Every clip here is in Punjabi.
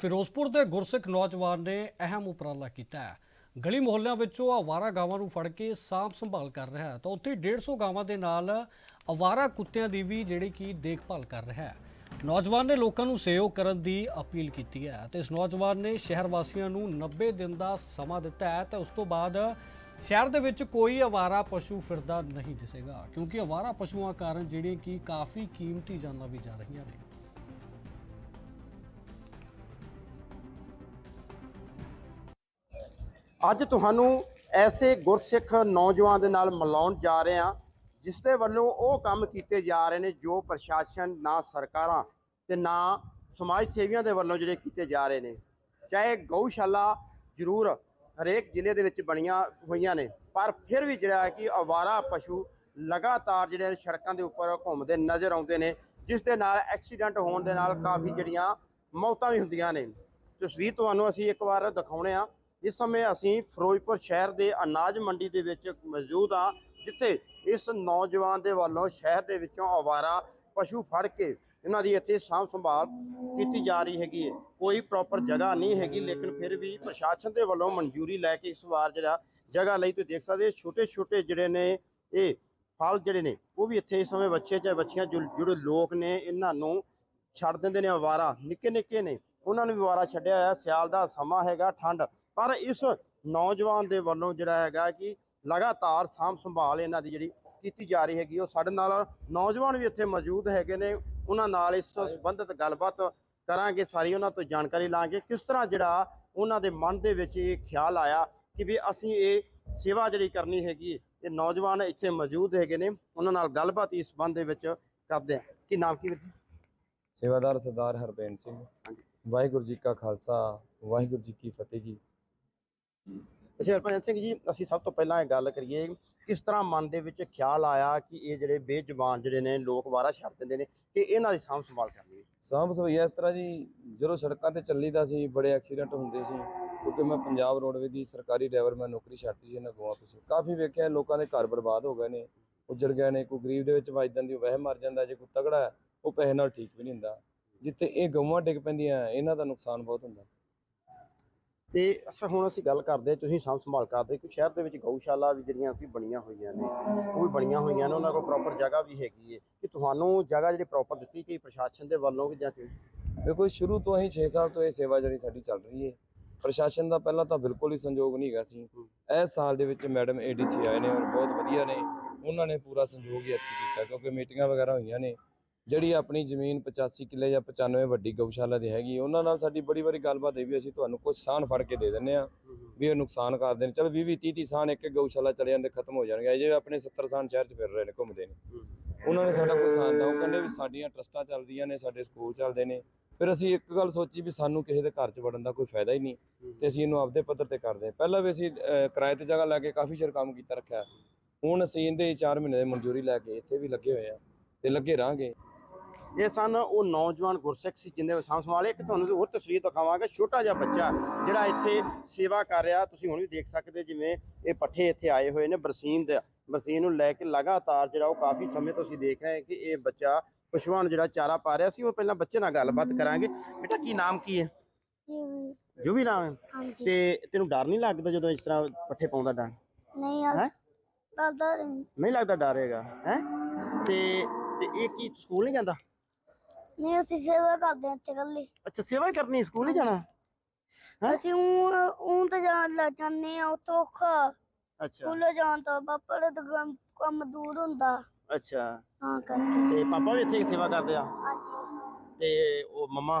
ਫਿਰੋਜ਼ਪੁਰ ਦੇ ਗੁਰਸਿੱਖ ਨੌਜਵਾਨ ਨੇ ਅਹਿਮ ਉਪਰਾਲਾ ਕੀਤਾ ਹੈ। ਗਲੀ ਮੁਹੱਲਿਆਂ ਵਿੱਚੋਂ ਆਵਾਰਾ ਗਾਵਾਂ ਨੂੰ ਫੜ ਕੇ ਸਾਂਭ ਸੰਭਾਲ ਕਰ ਰਿਹਾ ਹੈ। ਤਾਂ ਉੱਥੇ 150 ਗਾਵਾਂ ਦੇ ਨਾਲ ਆਵਾਰਾ ਕੁੱਤਿਆਂ ਦੀ ਵੀ ਜਿਹੜੀ ਕਿ ਦੇਖਭਾਲ ਕਰ ਰਿਹਾ ਹੈ। ਨੌਜਵਾਨ ਨੇ ਲੋਕਾਂ ਨੂੰ ਸਹਿਯੋਗ ਕਰਨ ਦੀ ਅਪੀਲ ਕੀਤੀ ਹੈ ਤੇ ਇਸ ਨੌਜਵਾਨ ਨੇ ਸ਼ਹਿਰ ਵਾਸੀਆਂ ਨੂੰ 90 ਦਿਨ ਦਾ ਸਮਾਂ ਦਿੱਤਾ ਹੈ ਤੇ ਉਸ ਤੋਂ ਬਾਅਦ ਸ਼ਹਿਰ ਦੇ ਵਿੱਚ ਕੋਈ ਆਵਾਰਾ ਪਸ਼ੂ ਫਿਰਦਾ ਨਹੀਂ ਦਿਸੇਗਾ, ਕਿਉਂਕਿ ਆਵਾਰਾ ਪਸ਼ੂਆਂ ਕਾਰਨ ਜਿਹੜੀਆਂ ਕਿ ਕਾਫੀ ਕੀਮਤੀ ਜਾਨਾਂ ਵੀ ਜਾ ਰਹੀਆਂ ਨੇ। ਅੱਜ ਤੁਹਾਨੂੰ ਐਸੇ ਗੁਰਸਿੱਖ ਨੌਜਵਾਨ ਦੇ ਨਾਲ ਮਿਲਾਉਣ ਜਾ ਰਹੇ ਹਾਂ ਜਿਸ ਦੇ ਵੱਲੋਂ ਉਹ ਕੰਮ ਕੀਤੇ ਜਾ ਰਹੇ ਨੇ ਜੋ ਪ੍ਰਸ਼ਾਸਨ, ਨਾ ਸਰਕਾਰਾਂ ਤੇ ਨਾ ਸਮਾਜ ਸੇਵੀਆਂ ਦੇ ਵੱਲੋਂ ਜਿਹੜੇ ਕੀਤੇ ਜਾ ਰਹੇ ਨੇ। ਚਾਹੇ ਗਊਸ਼ਾਲਾ ਜ਼ਰੂਰ ਹਰੇਕ ਜ਼ਿਲ੍ਹੇ ਦੇ ਵਿੱਚ ਬਣੀਆਂ ਹੋਈਆਂ ਨੇ, ਪਰ ਫਿਰ ਵੀ ਜਿਹੜਾ ਹੈ ਕਿ ਅਵਾਰਾ ਪਸ਼ੂ ਲਗਾਤਾਰ ਜਿਹੜੇ ਸੜਕਾਂ ਦੇ ਉੱਪਰ ਘੁੰਮਦੇ ਨਜ਼ਰ ਆਉਂਦੇ ਨੇ, ਜਿਸ ਦੇ ਨਾਲ ਐਕਸੀਡੈਂਟ ਹੋਣ ਦੇ ਨਾਲ ਕਾਫੀ ਜਿਹੜੀਆਂ ਮੌਤਾਂ ਵੀ ਹੁੰਦੀਆਂ ਨੇ। ਤਸਵੀਰ ਤੁਹਾਨੂੰ ਅਸੀਂ ਇੱਕ ਵਾਰ ਦਿਖਾਉਣੇ ਆ ਇਸ ਸਮੇਂ ਅਸੀਂ ਫਿਰੋਜ਼ਪੁਰ ਸ਼ਹਿਰ ਦੇ ਅਨਾਜ ਮੰਡੀ ਦੇ ਵਿੱਚ ਮੌਜੂਦ ਆ ਜਿੱਥੇ ਇਸ ਨੌਜਵਾਨ ਦੇ ਵੱਲੋਂ ਸ਼ਹਿਰ ਦੇ ਵਿੱਚੋਂ ਆਵਾਰਾ ਪਸ਼ੂ ਫੜ ਕੇ ਇਹਨਾਂ ਦੀ ਇੱਥੇ ਸਾਂਭ ਸੰਭਾਲ ਕੀਤੀ ਜਾ ਰਹੀ ਹੈਗੀ ਹੈ। ਕੋਈ ਪ੍ਰੋਪਰ ਜਗ੍ਹਾ ਨਹੀਂ ਹੈਗੀ, ਲੇਕਿਨ ਫਿਰ ਵੀ ਪ੍ਰਸ਼ਾਸਨ ਦੇ ਵੱਲੋਂ ਮਨਜ਼ੂਰੀ ਲੈ ਕੇ ਇਸ ਵਾਰ ਜਿਹੜਾ ਜਗ੍ਹਾ ਲਈ ਤੁਸੀਂ ਦੇਖ ਸਕਦੇ ਛੋਟੇ ਛੋਟੇ ਜਿਹੜੇ ਨੇ ਇਹ ਫਲ ਜਿਹੜੇ ਨੇ, ਉਹ ਵੀ ਇੱਥੇ ਇਸ ਸਮੇਂ ਬੱਚੇ ਚਾਹੇ ਬੱਚੀਆਂ ਜੋ- ਜਿਹੜੇ ਲੋਕ ਨੇ ਇਹਨਾਂ ਨੂੰ ਛੱਡ ਦਿੰਦੇ ਨੇ ਅਵਾਰਾ ਨਿੱਕੇ ਨਿੱਕੇ ਨੇ, ਉਹਨਾਂ ਨੂੰ ਵੀ ਅਵਾਰਾ ਛੱਡਿਆ ਹੋਇਆ। ਸਿਆਲ ਦਾ ਸਮਾਂ ਹੈਗਾ, ਠੰਡ ਪਰ ਇਸ ਨੌਜਵਾਨ ਦੇ ਵੱਲੋਂ ਜਿਹੜਾ ਹੈਗਾ ਕਿ ਲਗਾਤਾਰ ਸਾਂਭ ਸੰਭਾਲ ਇਹਨਾਂ ਦੀ ਜਿਹੜੀ ਕੀਤੀ ਜਾ ਰਹੀ ਹੈਗੀ ਉਹ ਸਾਡੇ ਨਾਲ ਨੌਜਵਾਨ ਵੀ ਇੱਥੇ ਮੌਜੂਦ ਹੈਗੇ ਨੇ ਉਹਨਾਂ ਨਾਲ ਇਸ ਤੋਂ ਸੰਬੰਧਿਤ ਗੱਲਬਾਤ ਕਰਾਂਗੇ ਸਾਰੀ ਉਹਨਾਂ ਤੋਂ ਜਾਣਕਾਰੀ ਲਾਂਗੇ ਕਿਸ ਤਰ੍ਹਾਂ ਜਿਹੜਾ ਉਹਨਾਂ ਦੇ ਮਨ ਦੇ ਵਿੱਚ ਇਹ ਖਿਆਲ ਆਇਆ ਕਿ ਵੀ ਅਸੀਂ ਇਹ ਸੇਵਾ ਜਿਹੜੀ ਕਰਨੀ ਹੈਗੀ ਹੈ। ਇਹ ਨੌਜਵਾਨ ਇੱਥੇ ਮੌਜੂਦ ਹੈਗੇ ਨੇ ਉਹਨਾਂ ਨਾਲ ਗੱਲਬਾਤ ਇਸ ਸੰਬੰਧ ਦੇ ਵਿੱਚ ਕਰਦੇ ਆ ਕੀ ਨਾਮ ਕੀ ਵੀਰ? ਸੇਵਾਦਾਰ ਸਰਦਾਰ ਹਰਬੇਨ ਸਿੰਘ। ਵਾਹਿਗੁਰੂ ਜੀ ਕਾ ਖਾਲਸਾ ਵਾਹਿਗੁਰੂ ਜੀ ਕੀ ਫਤਿਹ ਜੀ ਅੱਛਾ ਹਰਪ੍ਰੀਤ ਸਿੰਘ ਜੀ, ਅਸੀਂ ਸਭ ਤੋਂ ਪਹਿਲਾਂ ਇਹ ਗੱਲ ਕਰੀਏ ਕਿਸ ਤਰ੍ਹਾਂ ਮਨ ਦੇ ਵਿੱਚ ਖਿਆਲ ਆਇਆ ਕਿ ਇਹ ਜਿਹੜੇ ਬੇਜ਼ੁਬਾਨ ਜਿਹੜੇ ਨੇ ਲੋਕ ਵਾਰਾ ਛੱਡ ਦਿੰਦੇ ਨੇ ਕਿ ਇਹਨਾਂ ਦੀ ਸਾਂਭ ਸੰਭਾਲ ਕਰਨੀ ਹੈ? ਸਾਂਭ ਸਭਈ ਇਸ ਤਰ੍ਹਾਂ ਜੀ, ਜਦੋਂ ਸੜਕਾਂ ਤੇ ਚੱਲੀਦਾ ਸੀ, ਬੜੇ ਐਕਸੀਡੈਂਟ ਹੁੰਦੇ ਸੀ, ਕਿਉਂਕਿ ਮੈਂ ਪੰਜਾਬ ਰੋਡਵੇ ਦੀ ਸਰਕਾਰੀ ਡਰਾਈਵਰ ਮੈਂ ਨੌਕਰੀ ਛੱਡਤੀ ਸੀ ਇਹਨਾਂ ਗੋਆ ਪਿੱਛੇ। ਕਾਫੀ ਵੇਖਿਆ, ਲੋਕਾਂ ਦੇ ਘਰ ਬਰਬਾਦ ਹੋ ਗਏ ਨੇ, ਉੱਜੜ ਗਏ ਨੇ, ਕੋਈ ਗਰੀਬ ਦੇ ਵਿੱਚ ਵੱਜਦਾਂ ਦੀ ਉਹ ਵਹਿ ਮਰ ਜਾਂਦਾ, ਜੇ ਕੋਈ ਤਗੜਾ ਉਹ ਪੈਸੇ ਨਾਲ ਠੀਕ ਵੀ ਨਹੀਂ ਹੁੰਦਾ। ਜਿੱਥੇ ਇਹ ਗਊਆਂ ਡਿੱਗ ਪੈਂਦੀਆਂ, ਇਹਨਾਂ ਦਾ ਨੁਕਸਾਨ ਬਹੁਤ ਹੁੰਦਾ। ਤੇ ਅੱਛਾ ਹੁਣ ਅਸੀਂ ਗੱਲ ਕਰਦੇ ਹਾਂ, ਤੁਸੀਂ ਸਾਂਭ ਸੰਭਾਲ ਕਰਦੇ ਕਿ ਸ਼ਹਿਰ ਦੇ ਵਿੱਚ ਗਊਸ਼ਾਲਾ ਵੀ ਜਿਹੜੀਆਂ ਵੀ ਬਣੀਆਂ ਹੋਈਆਂ ਨੇ ਉਹ ਵੀ ਬਣੀਆਂ ਹੋਈਆਂ ਨੇ ਉਹਨਾਂ ਕੋਲ ਪ੍ਰੋਪਰ ਜਗ੍ਹਾ ਵੀ ਹੈਗੀ ਹੈ। ਕਿ ਤੁਹਾਨੂੰ ਜਗ੍ਹਾ ਜਿਹੜੀ ਪ੍ਰੋਪਰ ਦਿੱਤੀ ਗਈ ਪ੍ਰਸ਼ਾਸਨ ਦੇ ਵੱਲੋਂ ਕਿ ਜਾਂ ਕਿ ਦੇਖੋ ਸ਼ੁਰੂ ਤੋਂ ਅਸੀਂ 6 ਸਾਲ ਤੋਂ ਇਹ ਸੇਵਾ ਜਿਹੜੀ ਸਾਡੀ ਚੱਲ ਰਹੀ ਹੈ। ਪ੍ਰਸ਼ਾਸਨ ਦਾ ਪਹਿਲਾਂ ਤਾਂ ਬਿਲਕੁਲ ਹੀ ਸੰਯੋਗ ਨਹੀਂ ਹੈਗਾ ਸੀ। ਇਸ ਸਾਲ ਦੇ ਵਿੱਚ ਮੈਡਮ ਏਡੀਸੀ ਆਏ ਨੇ ਔਰ ਬਹੁਤ ਵਧੀਆ ਨੇ। ਉਹਨਾਂ ਨੇ ਪੂਰਾ ਸੰਯੋਗ ਹੀ ਕੀਤਾ ਕਿਉਂਕਿ ਮੀਟਿੰਗਾਂ ਵਗੈਰਾ ਹੋਈਆਂ ਨੇ। ਜਿਹੜੀ ਆਪਣੀ ਜ਼ਮੀਨ 85 ਕਿੱਲੇ ਜਾਂ 95 ਵੱਡੀ ਗਊਸ਼ਾਲਾ ਦੀ ਹੈਗੀ, ਉਹਨਾਂ ਨਾਲ ਸਾਡੀ ਬੜੀ ਵਾਰੀ ਗੱਲਬਾਤ ਹੋਈ ਵੀ ਅਸੀਂ ਤੁਹਾਨੂੰ ਕੁਝ ਸਾਨ ਫੜ ਕੇ ਦੇ ਦਿੰਨੇ ਆ ਵੀ ਇਹ ਨੁਕਸਾਨ ਕਰਦੇ ਨੇ ਚਲ 20 20 30 30 ਸਾਨ ਇੱਕ ਗਊਸ਼ਾਲਾ ਚਲੇ ਜਾਂਦੇ, ਖਤਮ ਹੋ ਜਾਣਗੇ। ਅਜੇ ਆਪਣੇ 70 ਸਾਨ ਸ਼ਹਿਰ 'ਚ ਫਿਰ ਰਹੇ ਨੇ, ਘੁੰਮਦੇ ਨੇ। ਉਹਨਾਂ ਨੇ ਸਾਡਾ ਕੋਈ ਸਾਨ ਦਾ ਉਹ ਕਹਿੰਦੇ ਵੀ ਸਾਡੀਆਂ ਟਰਸਟਾਂ ਚੱਲਦੀਆਂ ਨੇ, ਸਾਡੇ ਸਕੂਲ ਚੱਲਦੇ ਨੇ। ਫਿਰ ਅਸੀਂ ਇੱਕ ਗੱਲ ਸੋਚੀ ਵੀ ਸਾਨੂੰ ਕਿਸੇ ਦੇ ਘਰ 'ਚ ਵੜਨ ਦਾ ਕੋਈ ਫਾਇਦਾ ਹੀ ਨਹੀਂ ਤੇ ਅਸੀਂ ਇਹਨੂੰ ਆਪਦੇ ਪੱਧਰ ਤੇ ਕਰਦੇ ਪਹਿਲਾਂ ਵੀ ਅਸੀਂ ਕਿਰਾਏ ਤੇ ਜਗ੍ਹਾ ਲੈ ਕੇ ਕਾਫੀ ਚਿਰ ਕੰਮ ਕੀਤਾ ਰੱਖਿਆ। ਹੁਣ ਅਸੀਂ ਇਹਦੇ 4 ਮਹੀਨੇ ਦੀ ਮਨਜ਼ੂਰੀ ਲੈ ਕੇ ਇੱਥੇ ਵੀ ਲੱਗੇ ਹੋਏ ਆ ਤੇ ਲੱਗੇ ਰਾਂਗੇ ਇਹ ਸਨ ਉਹ ਨੌਜਵਾਨ ਗੁਰਸਿੱਖ ਸੀ ਜਿੰਨੇ ਸਾਂਭ ਸੰਭਾਲੇ ਇੱਕ ਤੁਹਾਨੂੰ ਹੋਰ ਤਸਵੀਰ ਦਿਖਾਵਾਂਗਾ ਛੋਟਾ ਜਿਹਾ ਬੱਚਾ ਜਿਹੜਾ ਇੱਥੇ ਸੇਵਾ ਕਰ ਰਿਹਾ। ਤੁਸੀਂ ਹੁਣ ਵੀ ਦੇਖ ਸਕਦੇ ਜਿਵੇਂ ਇਹ ਪੱਠੇ ਇੱਥੇ ਆਏ ਹੋਏ ਨੇ ਬਰਸੀਨ ਦੇ ਬਰਸੀਨ ਨੂੰ ਲੈ ਕੇ ਲਗਾਤਾਰ ਜਿਹੜਾ ਉਹ ਕਾਫੀ ਸਮੇਂ ਤੋਂ ਅਸੀਂ ਦੇਖ ਰਹੇ ਹਾਂ ਕਿ ਇਹ ਬੱਚਾ ਪਸ਼ੂਆਂ ਨੂੰ ਜਿਹੜਾ ਚਾਰਾ ਪਾ ਰਿਹਾ ਸੀ। ਉਹ ਪਹਿਲਾਂ ਬੱਚੇ ਨਾਲ ਗੱਲਬਾਤ ਕਰਾਂਗੇ। ਬੇਟਾ ਕੀ ਨਾਮ ਕੀ ਹੈ? ਜੋ ਵੀ ਨਾਮ ਹੈ? ਤੇ ਤੈਨੂੰ ਡਰ ਨਹੀਂ ਲੱਗਦਾ ਜਦੋਂ ਇਸ ਤਰ੍ਹਾਂ ਪੱਠੇ ਪਾਉਂਦਾ ਡਰ? ਨਹੀਂ ਹੈਂ? ਦਾਦਾ ਨਹੀਂ ਲੱਗਦਾ ਡਰ ਹੈਗਾ ਹੈ? ਤੇ ਤੇ ਇਹ ਕੀ ਸਕੂਲ ਨਹੀਂ ਜਾਂਦਾ? ਨਹੀਂ ਅਸੀਂ ਸੇਵਾ ਕਰਦੇ ਹਾਂ ਇੱਥੇ ਕੱਲੀ ਅੱਛਾ ਸੇਵਾ ਹੀ ਕਰਨੀ ਸਕੂਲ ਨਹੀਂ ਜਾਣਾ? ਹੈਂ? ਅਸੀਂ ਉਹ ਉਹ ਤਾਂ ਜਾਣ ਲੱਗ ਜਾਂਦੇ ਆ ਉੱਥੋਂ ਔਖਾ। ਅੱਛਾ। ਸਕੂਲੇ ਜਾਣ ਤੋਂ ਪਾਪਾ ਦਾ ਤਾਂ ਕੰਮ- ਕੰਮ ਦੂਰ ਹੁੰਦਾ। ਅੱਛਾ। ਹਾਂ ਕਰਕੇ ਤੇ ਪਾਪਾ ਵੀ ਇੱਥੇ ਸੇਵਾ ਕਰਦੇ ਆ? ਹਾਂਜੀ। ਤੇ ਉਹ ਮਮਾ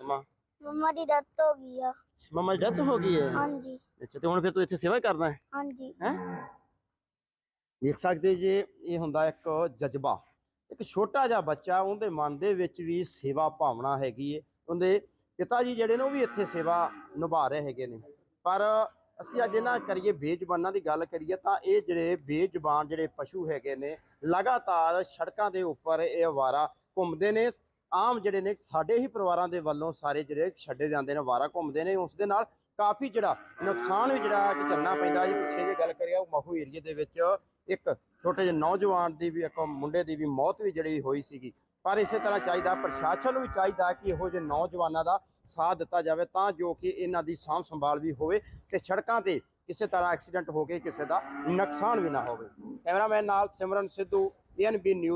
ਮਮਾ? ਮੰਮਾ ਦੀ ਡੈਥ ਹੋ ਗਈ ਆ। ਮਮਾ ਦੀ ਡੈਥ ਹੋ ਗਈ ਹੈ ਹਾਂਜੀ। ਅੱਛਾ ਤੇ ਹੁਣ ਫਿਰ ਤੂੰ ਇੱਥੇ ਸੇਵਾ ਹੀ ਕਰਦਾ ਹੈ? ਹਾਂਜੀ। ਹੈ? ਦੇਖ ਸਕਦੇ ਜੇ ਇਹ ਹੁੰਦਾ ਇੱਕ ਜਜ਼ਬਾ। ਇੱਕ ਛੋਟਾ ਜਿਹਾ ਬੱਚਾ, ਉਹਦੇ ਮਨ ਦੇ ਵਿੱਚ ਵੀ ਸੇਵਾ ਭਾਵਨਾ ਹੈਗੀ ਹੈ ਉਹਦੇ ਪਿਤਾ ਜੀ ਜਿਹੜੇ ਨੇ, ਉਹ ਵੀ ਇੱਥੇ ਸੇਵਾ ਨਿਭਾ ਰਹੇ ਹੈਗੇ ਨੇ। ਪਰ ਅਸੀਂ ਅੱਜ ਇਹਨਾਂ ਕਰੀਏ ਬੇਜ਼ੁਬਾਨਾਂ ਦੀ ਗੱਲ ਕਰੀਏ ਤਾਂ ਇਹ ਜਿਹੜੇ ਬੇਜ਼ੁਬਾਨ ਜਿਹੜੇ ਪਸ਼ੂ ਹੈਗੇ ਨੇ, ਲਗਾਤਾਰ ਸੜਕਾਂ ਦੇ ਉੱਪਰ ਇਹ ਅਵਾਰਾ ਘੁੰਮਦੇ ਨੇ। ਆਮ ਜਿਹੜੇ ਨੇ, ਸਾਡੇ ਹੀ ਪਰਿਵਾਰਾਂ ਦੇ ਵੱਲੋਂ ਸਾਰੇ ਜਿਹੜੇ ਛੱਡੇ ਜਾਂਦੇ ਨੇ ਅਵਾਰਾ ਘੁੰਮਦੇ ਨੇ। ਉਸ ਦੇ ਨਾਲ ਕਾਫੀ ਜਿਹੜਾ ਨੁਕਸਾਨ ਵੀ ਜਿਹੜਾ ਕਿ ਝੱਲਣਾ ਪੈਂਦਾ। ਜੀ ਪਿੱਛੇ ਜੇ ਗੱਲ ਕਰੀਏ, ਉਹ ਮਹੂ ਏਰੀਏ ਦੇ ਵਿੱਚ ਇੱਕ ਛੋਟੇ ਜਿਹੇ ਨੌਜਵਾਨ ਦੀ ਵੀ, ਇੱਕ ਮੁੰਡੇ ਦੀ ਵੀ ਮੌਤ ਵੀ ਜਿਹੜੀ ਹੋਈ ਸੀਗੀ। ਪਰ ਇਸੇ ਤਰ੍ਹਾਂ ਚਾਹੀਦਾ, ਪ੍ਰਸ਼ਾਸਨ ਨੂੰ ਵੀ ਚਾਹੀਦਾ ਕਿ ਇਹੋ ਜਿਹੇ ਨੌਜਵਾਨਾਂ ਦਾ ਸਾਥ ਦਿੱਤਾ ਜਾਵੇ ਤਾਂ ਜੋ ਕਿ ਇਹਨਾਂ ਦੀ ਸਾਂਭ ਸੰਭਾਲ ਵੀ ਹੋਵੇ ਤੇ ਸੜਕਾਂ ਤੇ ਕਿਸੇ ਤਰ੍ਹਾਂ ਐਕਸੀਡੈਂਟ ਹੋ ਕੇ ਕਿਸੇ ਦਾ ਨੁਕਸਾਨ ਵੀ ਨਾ ਹੋਵੇ। ਕੈਮਰਾਮੈਨ ਨਾਲ ਸਿਮਰਨ ਸਿੱਧੂ ਐਨਬੀ ਨਿਊਜ਼